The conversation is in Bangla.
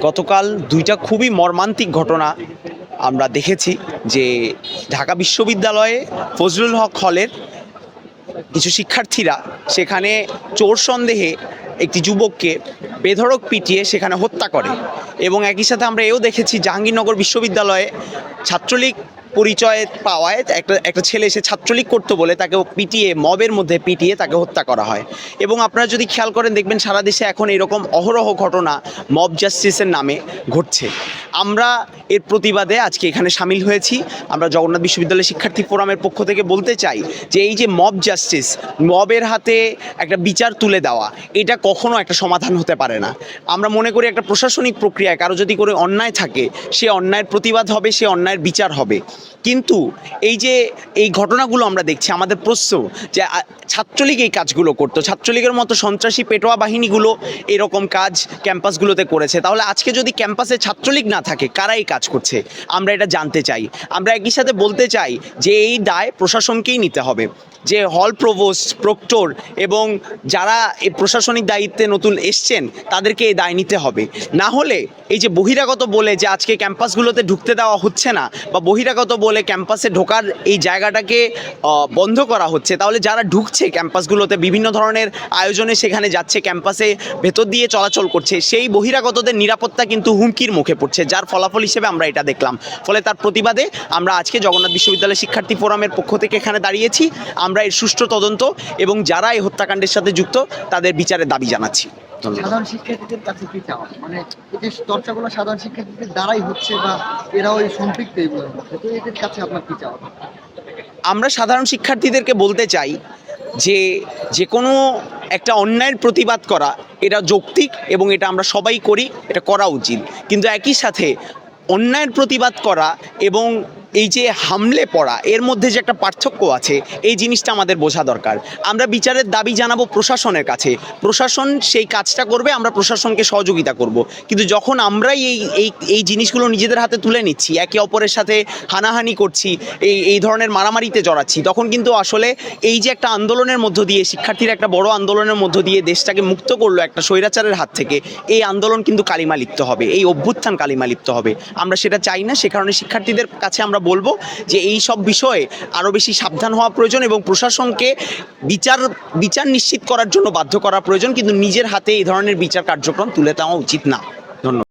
গতকাল দুইটা খুবই মর্মান্তিক ঘটনা আমরা দেখেছি যে ঢাকা বিশ্ববিদ্যালয়ে ফজলুল হক হলের কিছু শিক্ষার্থীরা সেখানে চোর সন্দেহে একটি যুবককে বেধড়ক পিটিয়ে সেখানে হত্যা করে। এবং একই সাথে আমরা এও দেখেছি জাহাঙ্গীরনগর বিশ্ববিদ্যালয়ে ছাত্রলীগ পরিচয় পাওয়ায় একটা একটা ছেলে এসে ছাত্রলীগ করতো বলে তাকে পিটিয়ে, মবের মধ্যে পিটিয়ে তাকে হত্যা করা হয়। এবং আপনারা যদি খেয়াল করেন, দেখবেন সারা দেশে এখন এরকম অহরহ ঘটনা, মব জাস্টিসের নামে ঘটছে। আমরা এর প্রতিবাদে আজকে এখানে সামিল হয়েছি। আমরা জগন্নাথ বিশ্ববিদ্যালয় শিক্ষার্থী ফোরামের পক্ষ থেকে বলতে চাই যে এই যে মব জাস্টিস, মবের হাতে একটা বিচার তুলে দেওয়া, এটা কখনো একটা সমাধান হতে পারে না। আমরা মনে করি একটা প্রশাসনিক প্রক্রিয়ায় কারও যদি করে অন্যায় থাকে, সে অন্যায়ের প্রতিবাদ হবে, সে অন্যায়ের বিচার হবে। কিন্তু এই যে এই ঘটনাগুলো আমরা দেখছি, আমাদের প্রশ্ন যে ছাত্রলীগ এই কাজগুলো করতো, ছাত্রলীগের মতো সন্ত্রাসী পেটোয়া বাহিনীগুলো এরকম কাজ ক্যাম্পাসগুলোতে করেছে। তাহলে আজকে যদি ক্যাম্পাসে ছাত্রলীগ না থাকে কারা এই কাজ করছে? আমরা এটা জানতে চাই। আমরা একই সাথে বলতে চাই যে এই দায় প্রশাসনকেই নিতে হবে। যে হল প্রভোস্ট, প্রক্টর এবং যারা এই প্রশাসনিক দায়িত্বে নতুন এসছেন, তাদেরকে এই দায় নিতে হবে। না হলে এই যে বহিরাগত বলে যে আজকে ক্যাম্পাসগুলোতে ঢুকতে দেওয়া হচ্ছে না বা বহিরাগত বলে ক্যাম্পাসে ঢোকার এই জায়গাটাকে বন্ধ করা হচ্ছে, তাহলে যারা ঢুকছে ক্যাম্পাসগুলোতে, বিভিন্ন ধরনের আয়োজনে সেখানে যাচ্ছে, ক্যাম্পাসে ভেতর দিয়ে চলাচল করছে, সেই বহিরাগতদের নিরাপত্তা কিন্তু হুমকির মুখে পড়ছে। যার ফলাফল হিসেবে আমরা এটা দেখলাম। ফলে তার প্রতিবাদে আমরা আজকে জগন্নাথ বিশ্ববিদ্যালয় শিক্ষার্থী ফোরামের পক্ষ থেকে এখানে দাঁড়িয়েছি। আমরা এর সুষ্ঠু তদন্ত এবং যারা এই হত্যাকাণ্ডের সাথে যুক্ত তাদের বিচারের দাবি জানাচ্ছি। সাধারণ শিক্ষার্থীদের কাছে কি চাওয়া? মানে এই যে চর্চাগুলো সাধারণ শিক্ষার্থীদের দ্বারাই হচ্ছে বা এরাও এই সম্পৃক্ত এগুলোর মধ্যে তো এদের কাছে আপনার কি চাওয়া? আমরা সাধারণ শিক্ষার্থীদেরকে বলতে চাই যে যে কোনো একটা অন্যায়ের প্রতিবাদ করা, এটা যৌক্তিক এবং এটা আমরা সবাই করি, এটা করা উচিত। কিন্তু একই সাথে অন্যায়ের প্রতিবাদ করা এবং এই যে হামলে পড়া, এর মধ্যে যে একটা পার্থক্য আছে, এই জিনিসটা আমাদের বোঝা দরকার। আমরা বিচারের দাবি জানাব প্রশাসনের কাছে। প্রশাসন সেই কাজটা করবে, আমরা প্রশাসনকে সহযোগিতা করব। কিন্তু যখন আমরাই এই এই এই জিনিসগুলো নিজেদের হাতে তুলে নিচ্ছি, একে অপরের সাথে হানাহানি করছি, এই এই ধরনের মারামারিতে জড়াচ্ছি, তখন কিন্তু আসলে এই যে একটা আন্দোলনের মধ্য দিয়ে, শিক্ষার্থীরা একটা বড় আন্দোলনের মধ্য দিয়ে দেশটাকে মুক্ত করল একটা স্বৈরাচারের হাত থেকে, এই আন্দোলন কিন্তু কালিমা লিপ্ত হবে, এই অভ্যুত্থান কালিমা লিপ্ত হবে। আমরা সেটা চাই না, সে কারণে শিক্ষার্থীদের কাছে আমরা বলব যে এই সব বিষয়ে আরও বেশি সাবধান হওয়া প্রয়োজন এবং প্রশাসনকে বিচার বিচার নিশ্চিত করার জন্য বাধ্য করা প্রয়োজন, কিন্তু নিজের হাতে এই ধরনের বিচার কার্যক্রম তুলে দেওয়া উচিত না। ধন্যবাদ।